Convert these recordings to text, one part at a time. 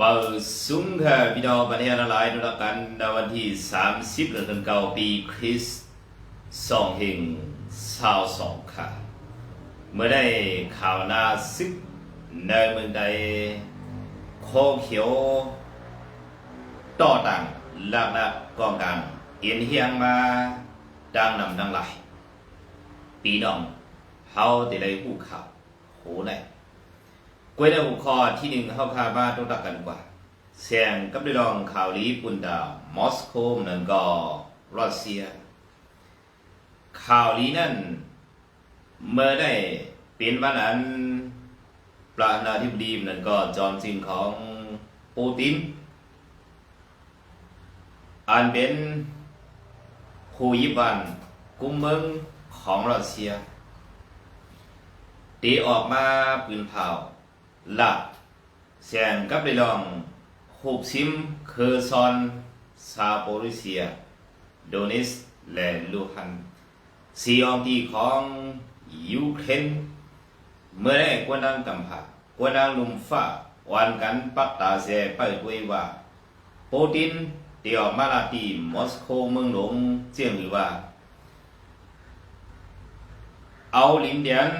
มาสูงค่ะพี่น้องประเทศละลายดูแลกันในวันที่ 30เดือนเก้าปีคริสต์สองเฮงสาวสองค่ะ เมื่อได้ข่าวนาซึกในเมืองใดโคเขียว ต่อต่างลากหลายกองกางเอียนเฮียงมาดังนำดังไหลปีน้องเฮาได้เลยผู้ข่าวโหไหน กวยในหัวข้อที่หนึ่งเข้าคามานต้องตักกันกว่าเสียงกับได้ลองข่าวลีปุ่นดามอสโกนั่นก็รัสเซีย ข่าวลีนั่น เมื่อได้เป็นวันนั้นประธานาธิบดีนั่นก็จอมซินของปูตินอันเป็นผู้ยิบวันกุมเมืองของรัสเซียตีออกมาปืนเผา là xem các đây lòng hộp sim khơ son Saporisia Donetsk และลูฮันซีอองที่ของยูเครนเมื่อได้กวนดังกำผากวนดังลุมฟ้าวันกันปักตาเสไปด้วยว่าปูตินเดี่ยวมาลาตีมอสโกเมืองหลวงเจียงหรือว่า เอาลินเดียน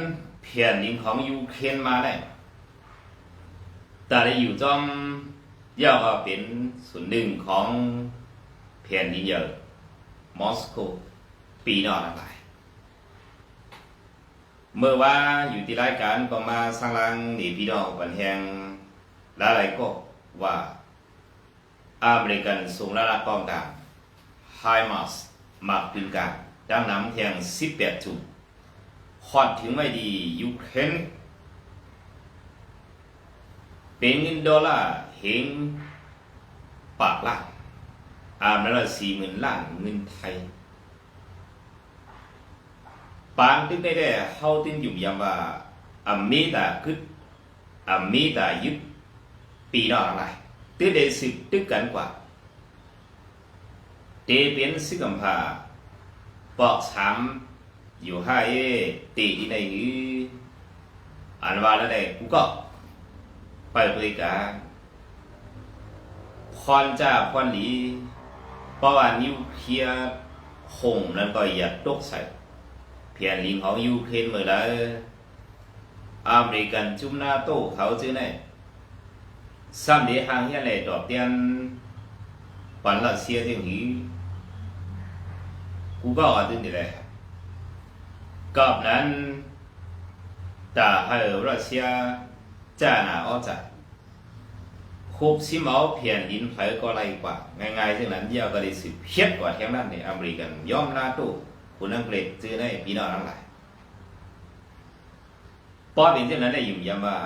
เพียนดินของยูเครนมาได้ แต่ได้อยู่จอมย่อก็เป็นส่วนหนึ่งของแผ่นดินใหญ่มอสโกปีนอกทั้งหลายเมื่อว่าอยู่ที่รายการก็มาสร้างรังหนีพี่น้องบันแหงหลายๆก็ว่าอเมริกันส่งระดับกองกลางไฮมาสมาปืนกลางดังน้ำแทง18จุดฮอดถึงไม่ดียูเครน เป็นเงินดอลลาร์เฮงปากล้านอามนั่นละสี่หมื่นล้านเงินไทยปางตึกได้ได้เฮาตึงอยู่ยามว่าอเมริกาคึดอเมริกายึดปีนอกอะไรตึกได้สึกตึกกันกว่าเตเป็นสึกกำพาปอกสามอยู่ให้ตีที่ไหนนี้อันว่าแล้วได้กูก็ ไปบริการพรจ้าพรหลี เพราะว่านิวเคลียร์คงนั้นก็อย่าตกใส่เพียนลิงของยูเครนเมื่อไรอเมริกันจุ่มนาโต้เขาจื้อไหนซ้ำเดียหางเฮียไหนดอกเตียนปันรัสเซียที่หีกูก็อ่านตึงนี่แหละกับนั้นแต่ให้รัสเซีย จ้าหนาอ้อจ่าคุบซิเมาเพียนดินไผก็ไรกว่า ง่ายๆซึ่งนั้นเดียวก็ได้สิเพียดกว่าแถมนั้นในอเมริกันย่อมนาตู้คุณอังกฤษซื้อได้พี่น้องทั้งหลายป้อเป็นเช่นนั้นได้อยู่ยามว่า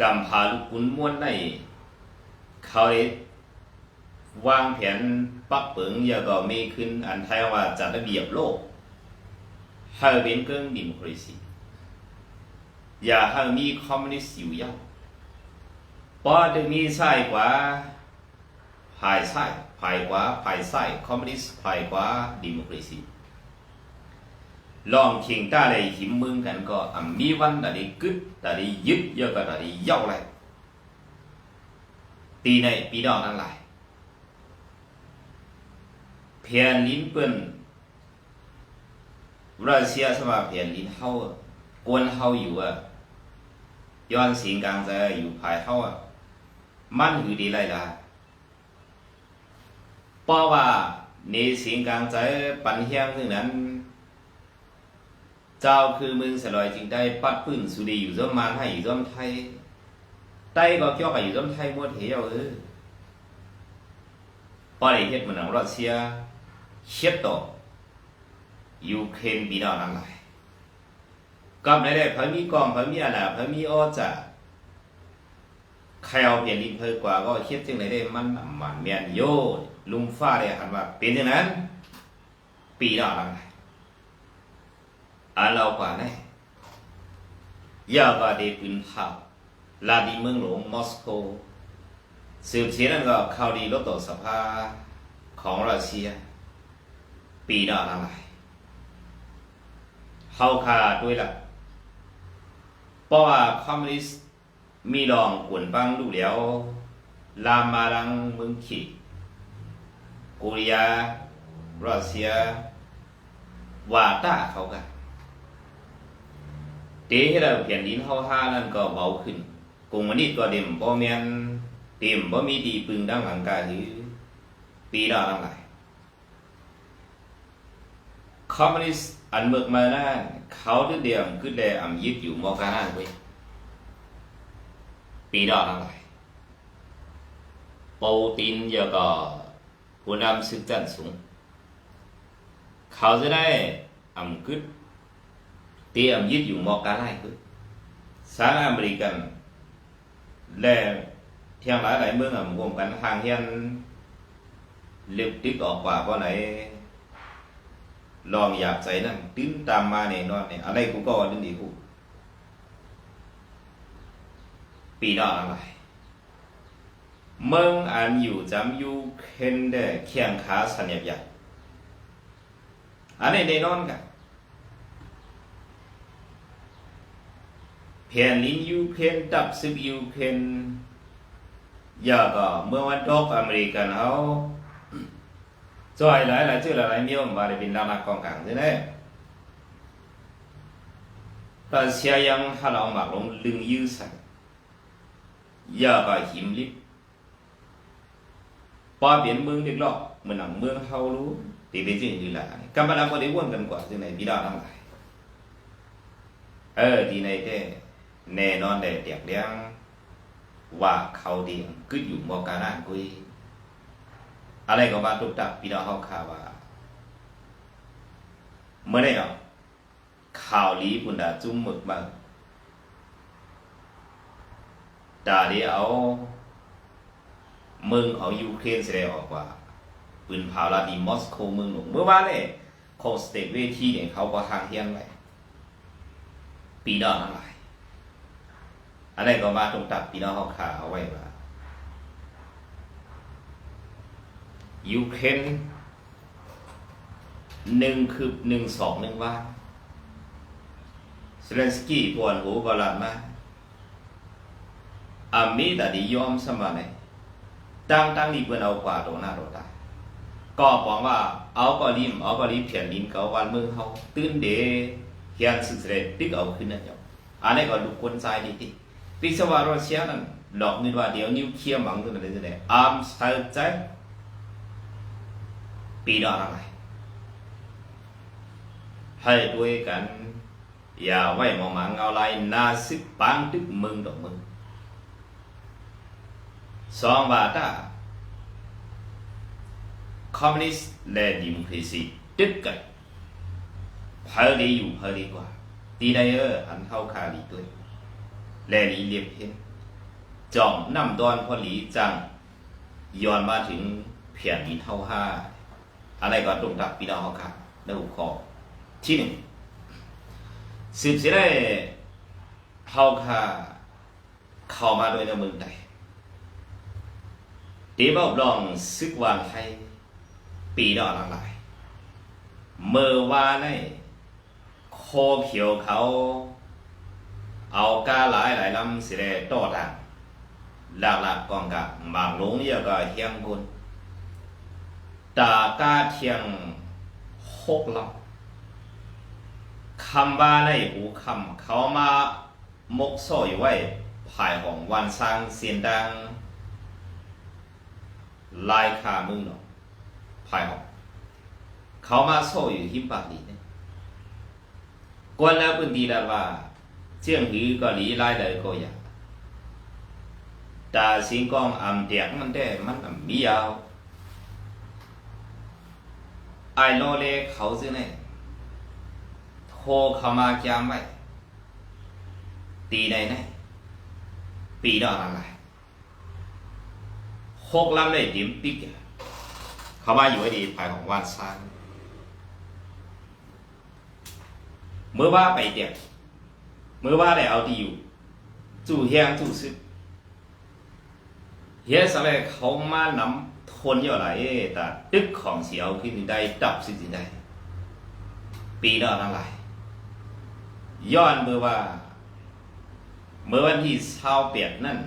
กำพาลูกคุณม้วนได้เขาได้วางแผนปักเปิงยาก็มีขึ้นอันไทยว่าจัดระเบียบโลกให้เป็นเกิงดิมครซี อย่าให้มีคอมมิวนิสต์อยู่ยาวเพราะจะมีใส่กว่าภายใส่ภายกว่าภายใส่คอมมิวนิสต์ภายกว่าดิโมคราซีลองเคียงตาเลยหิมมึงกันก็อมีวันแต่ได้กึดแต่ได้ยึดเยอะก็แต่ได้เย่าเลยตีในปีดอกนั่นแหละเพียนลิ้นเปิ้นรัสเซียสมาเพียนลิ้นเฮากวนเฮาอยู่อะ ย้อนสิงกลางใจอยู่ภายเฮาอะมันอยู่ดีไรล่ะเพราะว่าในสิงกลางใจปันเฮียงซึ่งนั้น เจ้าคือมึงสลอยจึงได้ปัดปืนสุดีอยู่ร่วมมาให้อยู่ร่วมไทยไต้ก็เกี่ยวกับอยู่ร่วมไทยหมดเหวเออพอได้เฮ็ดมันของรัสเซียเฮ็ดต่อยูเครนปีนอนั่นแหละ กับในได้พระมีกองพระมีอาณาพระมีอ้อจะใครเอาเปลี่ยนดินเพอกว่าก็คิดจึงไหนได้มันมันเมียนโยลุมฟ้าได้หันว่าเป็นอย่างนั้น ปีละอะไรอันเรากว่าแน่ยาก็ได้ปืนเผาลาดีเมืองหลวงมอสโกสืบเสียนั่นก็ข่าวดีรถต่อสภาของรัสเซีย ปีละอะไรเฮาคาด้วยล่ะ เพราะว่าคอมมิวนิสต์มีลองกวนปังดูแล้วลามมาลังเมืองขีกเรียารัสเซียวาต้าเขากันเตะให้เราแผ่นดินเฮาห้านั่นก็เบาขึ้นกรุงวันนี้ก็เด่มบ่แม่นเต็มบ่มีดีปึงดังหลังกาหือปีดาทั้งหลายคอมมิวนิสต์อันเบิกมานั่น เขาเดียมคือแลอำยึดอยู่มอกานั่นเว้ยปีดาทั้งหลายปูตินเยอะก็ผู้นำศึกจันสูงเขาจะได้อำกึดเตียมยึดอยู่มอกาไล่กึดสหรัฐอเมริกันและเที่ยงหลายหลายเมืองอะรวมกันห่างเฮียนเล็บติ๊กออกกว่าเพราะไหน ลองอยากใส่นั่นตื้นตามมาเนี่ยนอนเนี่ยอะไรกูก็ดึงดีกูปีดออะไรเมืองอันอยู่จำอยู่เคนเดเคียงขาสัญญาใหญ่อันนี้แน่นอนกันแผ่นลินยูเครนตับซึบยูเครนยาก็เมื่อวันดอกอเมริกันเขา จอยหลายหลายชื่อหลายหลายมียวมาได้เป็นดานักกองกลางใช่ไหมรัสเซียยังฮัลโหลมาลงลึงยื้อใส่ยาก็หิมลิบปอเปลี่ยนเมืองเด็กหลอกเหมือนหนังเมืองเฮารู้ตีเป็นจริงอยู่ละกำลังก็ได้วนกันกว่าที่ไหนพี่ดาทั้งหลายเออดีในแท้แน่นอนได้เตียกเลี้ยงว่าเขาเดียงกึดอยู่มอกานากุย อะไรก็ว่าตุกตักพี่น้องเฮาข่าวว่าเมื่อได้เนาะข่าวลีปุ่นดาจุ้มหมึกมาดาเดีเอาเมืองเอายูเครนแสดงออกว่าปืนเผาลาดีมอสโกเมืองหลวงเมื่อวานเนี่ยโคสเตทเวทีเนี่ยเขาก็ทางเฮียนไว้ปีดอนทั้งหลายอันนี้ก็มาตรงตัดปีดอนเขาขาเอาไว้ว่า ยูเครนหนึ่งคือหนึ่งสองหนึ่งว่าเซเลนสกี้ปวนหูกอลามาอามีแต่ดียอมสมาเนี่ยตั้งตั้งดีเพื่อนเอากว่าตรงหน้าตัวตายก็บอกว่าเอาก็ริมเอาก็ริมเพียนดินเกาวันเมืองเขาตื่นเดเฮียนสุดเสด็จติ๊กเอาขึ้นนั่นเจ้าอันนี้ก็ดูคนใจดีที่พิศวารัสเซียนั้นหลอกเงินว่าเดี๋ยวนิวเคลียร์มังตัวนั้นจะได้อาร์มสไตล์ใจ ปีดอนอะไร ให้ด้วยกัน อย่าไว้มองมังเอาไรนาสิปังตึกมึงดอกมึงสองบาทาคอมมิวนิสต์และดิโมคราซีตึกกันเพอดีอยู่เพอดีกว่าตีได้เอออันเท่าคาลีด้วยและลีเลียบเห็นจ่องนำดอนพอหลีจังย้อนมาถึงเพียนดินเท่าห้า อะไรก็ตรงตับพี่น้องเขาค่ะในหัวข้อที่หนึ่งสืบเสียได้เท่าค่าเข้ามาโดยในเมืองใดตีบอกลองซึกวางไทยปีดอกหลายเมื่อวานในโคเขียวเขา เอากาหลายหลายลำสิได้ต่อทางหลักหลักกองกับบางหลงเยอะก็เฮียงกุน ตากาเทียงหกลำคำว่าในหูคำเขามามกโซ่อยู่ไว้ภายของวันสร้างเสียนดัง ลายขามือเนาะภายของเขามาโซ่อยู่หิมปากลีเนี่ยกวนแล้วพื้นดีแล้วว่าเจียงหือก็หลีลายเลยก็อยากแต่สิงกองอำเดียกมันได้มันอำมียาว ไอโลเลเขาซื้อเนี่ยโทรเขามาจามไว้ตีได้ไหนปีดอกอะไรหกลำได้ điểm ปิ๊กเขามาอยู่ไอ้ดีภายของวันซานเมื่อว่าไปเดียกเมื่อว่าได้เอาที่อยู่จู่เฮียงจู่ซึเฮียสอะไรเขามานำ ทนเยอะไหลแต่ตึกของเสียวขึ้นได้ดับสิสิได้ปีดอกอะไรย้อนเมื่อว่า เมื่อวันที่เช้าเปียดนั่น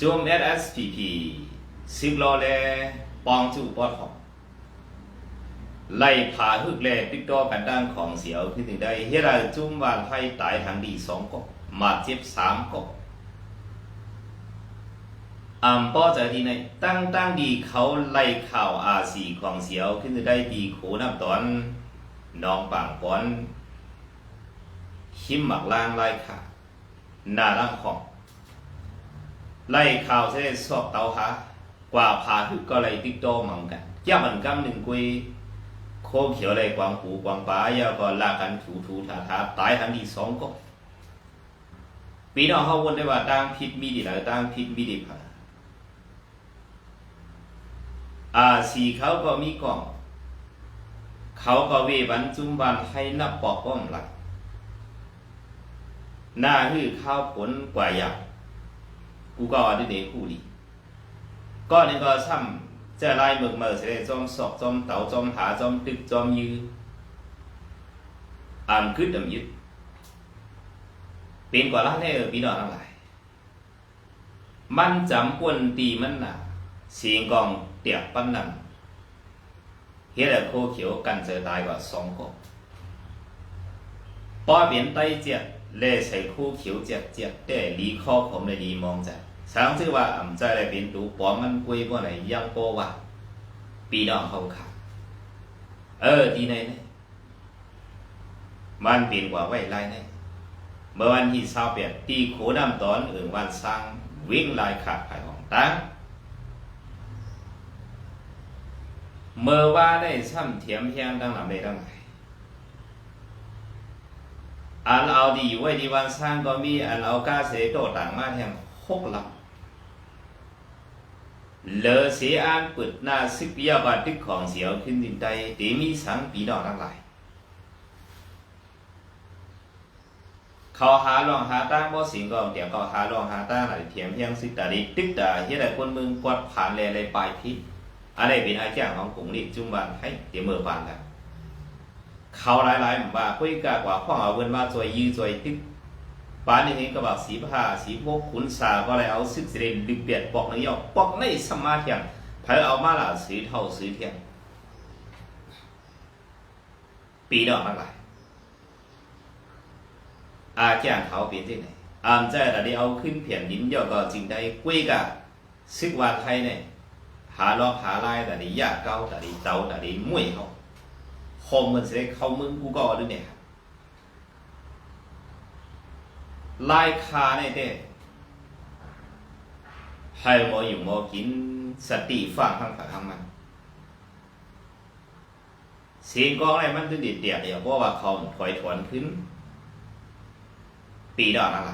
จม SSPP สิบล้อแลปองจูปอดของไล่ผาฮึกแลติดต่อกันด้านของเสียวขึ้นถึงได้เฮราจุ่มวานไฟตายทางดีสองกบมาเจ็บสามกบ อ่ำป้อจากที่ไหนตั้งตั้งดีเขาไล่ข่าวอาสีของเสียวขึ้นได้ดีโขน้ำตอนน้องป่างป้อนหิมหมักล่างไล่ขาหน้าล่างของ ไล่ข่าวเสด็จสอบเตาหากว่าผาฮึกก็ไล่ติดต่อมังกันย่ามันกำหนึ่งกุยโคเขียวเลยกวางหูกวางป้ายาก็ลากันถูถูทาทาตายทั้งที่สองก็ปีน้องเขาวนได้ว่าตั้งพิษมีดีหรือตั้งพิษมีดีผ่า อาสีเขาก็มีกล่อง เขาก็เวบันจุมบันให้นับปอกป้อมหลักหน้าหื้อข้าวผลกว่าอยากกูก็อด้เดกคู่ดีก็นี่ก็ซ้ำจะไล่หมึกเมื่อเสด็จจอมศอกจอมเต่าจอมหาจอมตึกจอมยืออ่านขึ้นดำยึดเป็นกว่าล้านแน่เออพี่น้องทั้งหลายมันจำปวนตีมันหนาเสียงกอง เตียปั้นนั่นเฮ็ดให้โคเขียวกันเจอตายกว่าสองกบป้อเปลี่ยนไตเจ็ดเล่ใส่คู่เขียวเจ็ดเจ็ดแต่ลีข้อผมเลยดีมองจาก sáng chứ ว่าอ่ำใจอะไรเป็นตูปอมมันกุยบ่ไหนยังโปว่า ปีน้องเขาขาเออทีไหนเนี่ยมันเปลี่ยนกว่าไว้ไรเนี่ยเมื่อวันที่เช้าเปลี่ยนตีโขน้ำตอนอื่นวันสร้างวิ่งลายขาดภายของตั้ง เมื่อว่าได้ซ้ำเทียมเพียงดังหลังได้ดังไหอันเอาดีไว้ที่วันสร้างก็มีอันเอากาเสโตต่างมาแทงหกลำเลอเสียอันปึดหน้าสิบยาบาดทึกของเสียวขึ้นดินใดเตมีสังปีดอกทั้งหลายเขาหาลองหาตั้งบ่สิงก็เดี๋ยวเขาหาลองหาตั้งหลายเทียมเพียงสิตาดิตึกตาเฮ็ดให้คนเมืองกวดผ่านแลเลยปลายพิษ อะไรเป็นอาจารย์ของกลุ่มนี้จุ่มบาให้เดี๋ยวเมื่อปานกันเขาหลายๆหมู่บ้าคุยกากว่าข้องเอาเงินมาจอยยื้อจอยตึกป่านนี้เห็นก็บอกสีผ้าสีพวกขุนสาก็เลยเอาซึกเสด็จดึกเบียดปอกในยอกปอกในสมาเทียงเผยเอามาละสีเท่าสีเทียงปีดอกทั้งหลายอาแจ้งเขาเป็นที่ไหนอามใจแต่ได้เอาขึ้นเพียนดินยอกก็จริงได้กุ้ยกะซึกวาไทยเนี่ย หาลอกหาลายแต่ด้ยากเก้าแต่ด้เตาแต่ด้มวยเขาคมมันเสียเขามึงกูก็ด้วยเนี่ยลายคาเนี่ยเด้ให้หมออยู่หมอกินสติฟังข้างฝาข้างมันเสียงกองอะไรมันถึงเดีเดียดเดียวเพราะว่าเขาถอยถวนขึ้น ปีดอกอะไร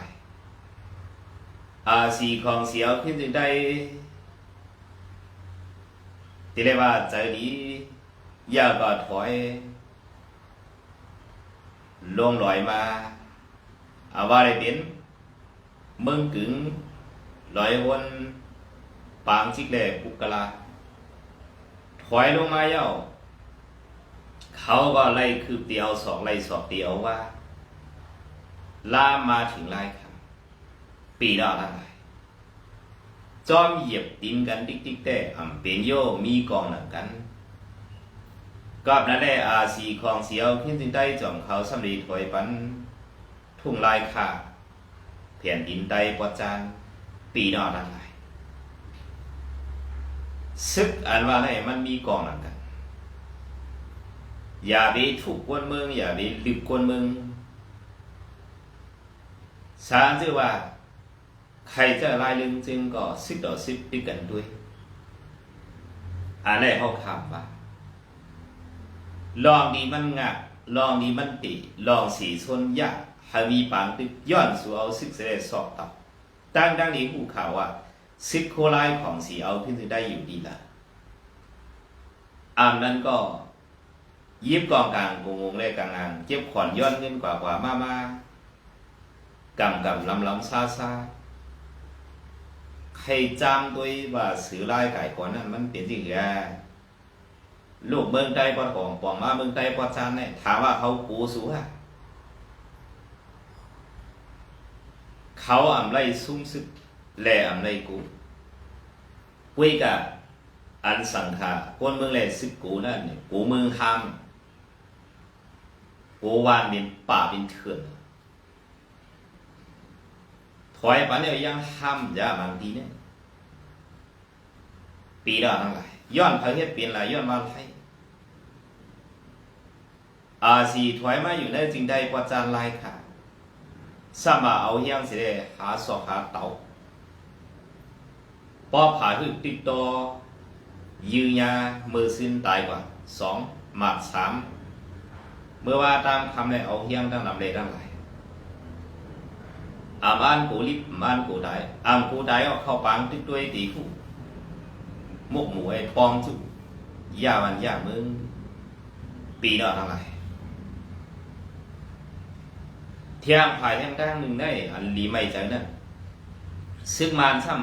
อาสีของเสียวขึ้นจึงได้ ที่เรียกว่าใจดียาก็ถอยลงลอยมา à, và đây biến mừng cứng loại quân bảng chiếc đề bục la thoái lông mai yao เขาก็ไล่คืบเดียวสองไล่สอบเดียวว่าล่ามาถึงไล่ครับปีดอกอะไร จอมเหยียบดินกันติ๊กติ๊กแต่อ่ำเป็นโยมีกองหนังกันก็นั่นแหละอาสีของเสียวขึ้นจึงได้จอมเขาสำลีถอยปัน ทุ่งลายขาแผ่นดินใดปจานปีนอดังไรซึกอันว่าให้มันมีกองหนั่นกัน อย่าไปถูกกวนเมือง อย่าไปลืบกวนเมืองสารชื่อว่า ใครจะไลายลึงจึงก็ซึกต่อซึกไปกันด้วยอันนี้เขาคำว่าลองดีมันงักลองดีมันติลองสีส่วนยากหามีปางตึกย้อนสู่เอาซึกเสด็จสอบตับตั้งดังนี้ผู้ข่าวว่าซึกโคไลของสีเอาขึ้นถึงได้อยู่ดีละอามนั้นก็ยิบกองกลางกงงเลยกลางงานเจ็บขอนย้อนเงินกว่ากว่ามามา กำกำลำลำซาซา ใครจำด้วยว่าสือลายไก่ก่อนนั้นมันเป็นจริงแกลูกเมืองใต้ปอของปองมาเมืองใต้ปอจานเนี่ยถามว่าเขากูสูฮะเขาอำไรซุ่มซึกแลอำไรกูปุ้ยกะอันสังขารคนเมืองแลซึกกูนั่นเนี่ยกูเมืองห้ามกูวานเป็นป่าเป็นเถื่อน ถอยไปเนี่ยยังห้ามยาบางทีเนี่ยปีละทั้งหลายย้อนเพระเฮ็ดเปลี่ยนหลายย้อนมาไทยอาสีถอยมาอยู่ในจึงได้กว่าจานลายค่ะสามาเอาเฮียงสิได้หาสอกหาเตาปอผ่าคือติดต่อยืญามือสิ้นตายกว่าสองหมัดสามเมื่อว่าตามคำในเอาเฮียงทั้งนำเลยทั้งหลาย อาม an cổ lip man cổ đại am cổ đại ở khâu bang tức đuôi tỷ phụ một mũ ai bong chú ya văn ya mương ปีนอทั้งหลายเที่ยงภายแห่งด้านหนึ่งได้อันลีไม่ใจนั่นซึ่งมานซ้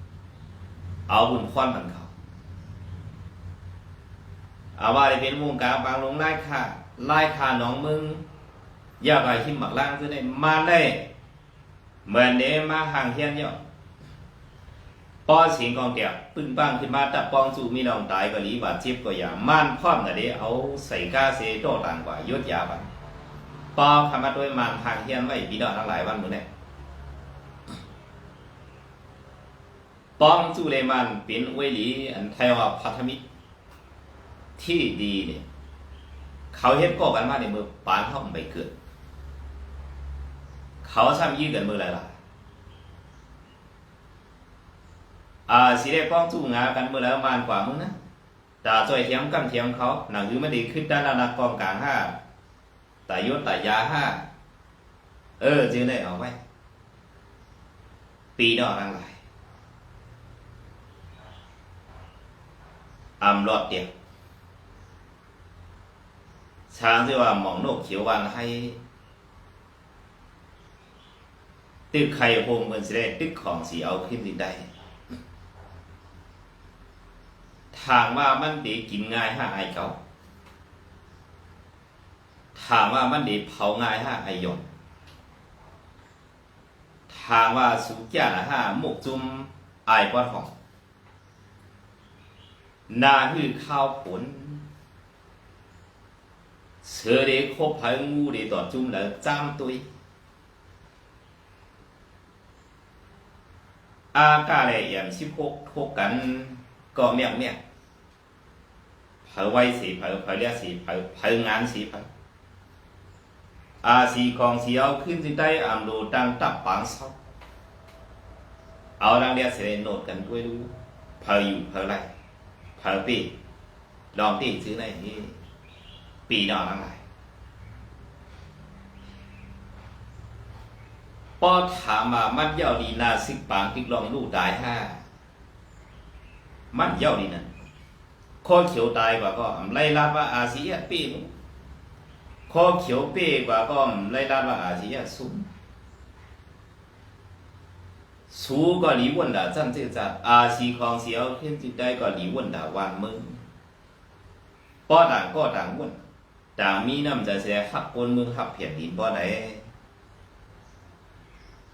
ำเอาบุญควันบันเขาเอาว่าได้เป็นวงการบางลงไล่ค่าไล่ค่าน้องมึงย่าไปหิมหมักล่างซะได้มาได้ เหมือนเดมาห่างเทียนเนาะป้อสิงกองเตียปึ้งปังขึ้นมาตับปองสู่มีน้องตายก็หลีบาดเจ็บก็อย่าม่านพร้อมน่ะเด้เอาใส่กาเซโตต่างกว่ายศยาบันป้อคำมาด้วยมานห่างเทียนไว้พี่น้องทั้งหลายวันมื้อนี้ปองสู่เลมันเป็นอวยหลีอันไทยว่าพัทธมิตรที่ดีเนี่ยเขาเฮ็ดก่อกันมาในมือปานเฮาไปเกิด เขาซ้ำยื้อกันมือไรล่ะอ่าสีได้ป้องจู้งากันมือแล้วมานกว่ามึงนะตาจ่อยเทียมกำเทียมเขาหนังคือไม่ดีขึ้นด้านนักกองกลางห้าแต่ยศแต่ยาห้าเออจื้อได้เอาไว้ปีดอกรังไหลายอำรอดเดียวช้างที่ว่าหมองนกเขียววานให้ ตึกไข่โฮมเมือนสิได้ตึกของสีเอาขึ้นดินได้ทางว่ามันดีกินง่ายห้าไอเก่าถามว่ามันดีเผาง่ายห้าไอหยนทางว่าสุกยาห้าหมกจุมไอปอดของ นาหือข้าวผลเสือเด็กคบพิงงูเด็กต่อจุ่มแล้วจ้ามตุย อากาเลยอย่างสิบหกทกกันก็เมียงเมียงเผาไว้สีเผาเผาเรียกสีเผาเผางานสีเผาอาสีกองสีเอาขึ้นสิได้อามโดดังตับปางเศร้าเอาดังเรียกเสด็จโนดกันด้วยดูเผาอยู่เผาไรเผาปีลองตีซื้อในนี่ปีนอนทั้งหลาย ป้อถามมามันเย้าดีนาสิปางติกลองลูกตายห้ามันเย้าดีนั่นข้อเขียวตายกว่าก็ไล่ลาว่าอาเซียเป้มึงข้อเขียวเป้กว่าก็ไล่ลาว่าอาเซียสูงสูก็หลีวนดาจันเจจัดอาซีของเสียวขึ้นจิตได้ก็หลีวนดาวานมึงป้อต่างก็ต่างวนต่างมีน้ำใจเสียขับปนมึงขับเพียนดินป้อไหน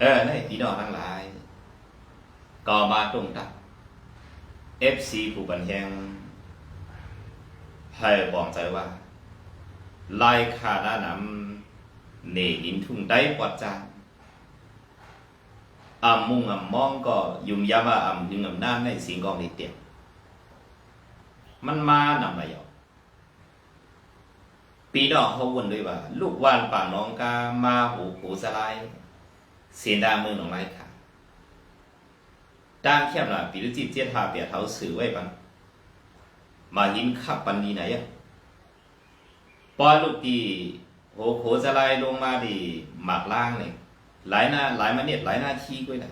เอกหากันกว่าผาถึกก็ญาติโตเกียดขีสมาเปิ้นยื้อเขาป้อกว่าหาเปิ้นก็ยื้ออยู่ไว้แล้วเขาว่ามีกองเออในพี่น้องทั้งหลาย ก็มาตรงตัก FC ผู้บันแหงให้บอกใจว่าไล่ขาด้านำเนหินทุ่งได้ปอดจานอ่ำมุ่งอ่ำมองก็ยุ่มยาว่าอ่ำถึงอ่ำน้ำในสิงกองนิดเดียวมันมานำมาหยอกปีดอกเขาวนด้วยว่า ลูกวานป่าน้องกามาหูหูสลาย เสียดามือหนองไรค่ะด้านเข้มหน่อยปีรุจิตเจียทาเปียเท้าสื่อไว้ปันมาหินขับปันดีไหนอะปอนลูกดีโหโขสลายลงมาดีหมากล่างเลยหลายหน้าหลายมาเนี่ยหลายหน้าที่ก้วยนะ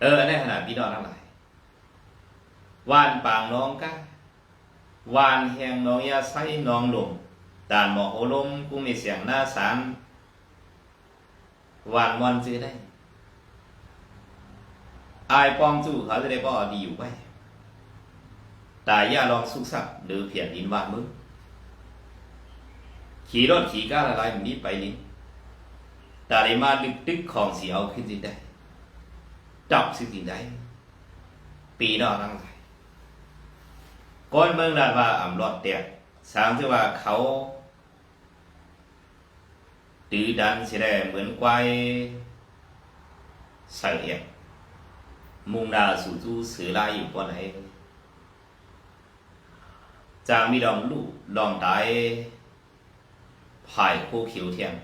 เออในขณะพี่น้องทั้งหลายวานปางน้องก้าวานแหงน้องยาไส้น้องลมด่านหมอกโอลมกุ้งมีเสียงหน้าสาม วานวันซื้อได้ อายปองจู่เขาจะได้บ่ดีอยู่ไว้ตายย่าลองสุกสักหรือเพียนดินวานมึงขี่รถขี่ก้าอะไรแบบนี้ไปนี่ตาได้มาดึกดึกของสีเอาขึ้นสิได้จับสิสิได้ปีนอกนั่งไหลก้อนเมืองดาดว่าอ่ำรอดเตียสามที่ว่าเขา ดื้อดันสิได้เหมือนควายใส่เอียดมุ่งหน้าสู่จู้สือลายอยู่ปนไหนจางมีดองลูกลองตายภายคู่ขิวเทียง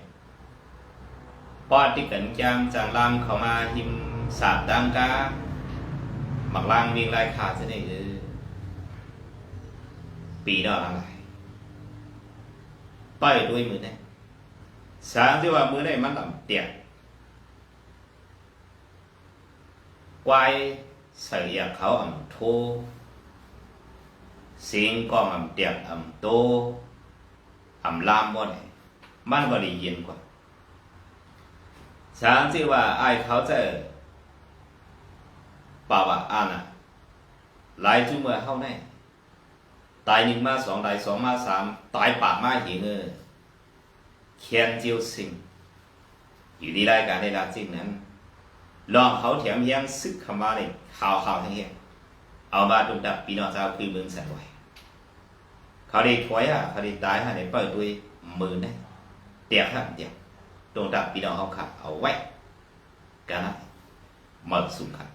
ปอดที่กันจางจางลามเข้ามาหิมสาดดังกาหมักล่างเวียงลายขาดจะได้เออปีนอกอะไรต้อยด้วยมือเนี่ย สามที่ว่ามือได้มันต่ำเตียกกวายใส่ยาเขาอ่ำโทเสียงกองอ่ำเตียกอ่ำโตอ่ำลามบ่ได้มันบ่ได้เย็นกว่าสามที่ว่าไอ้าเขาจะป่าวะอ่านอะหลายจุเมื่อเข้าแน่ตายหนึ่งมาสองตายสองมาสามตายปากมาหิงเออ เคียนเจียวสิงอยู่ที่รายการในลาจิงนั้นลองเขาแถมยังซึกคำว่าเลยข่าวข่าวทั้งเฮียเอามาดุดับปีนอเจ้าคือเมืองแสนไวเขาได้ถอยอะเขาได้ตายฮะในเปิดด้วยมือนะเตียกฮะเตียกดวงดับปีนอเขาขับเอาไว้กันนะหมดสุขครับ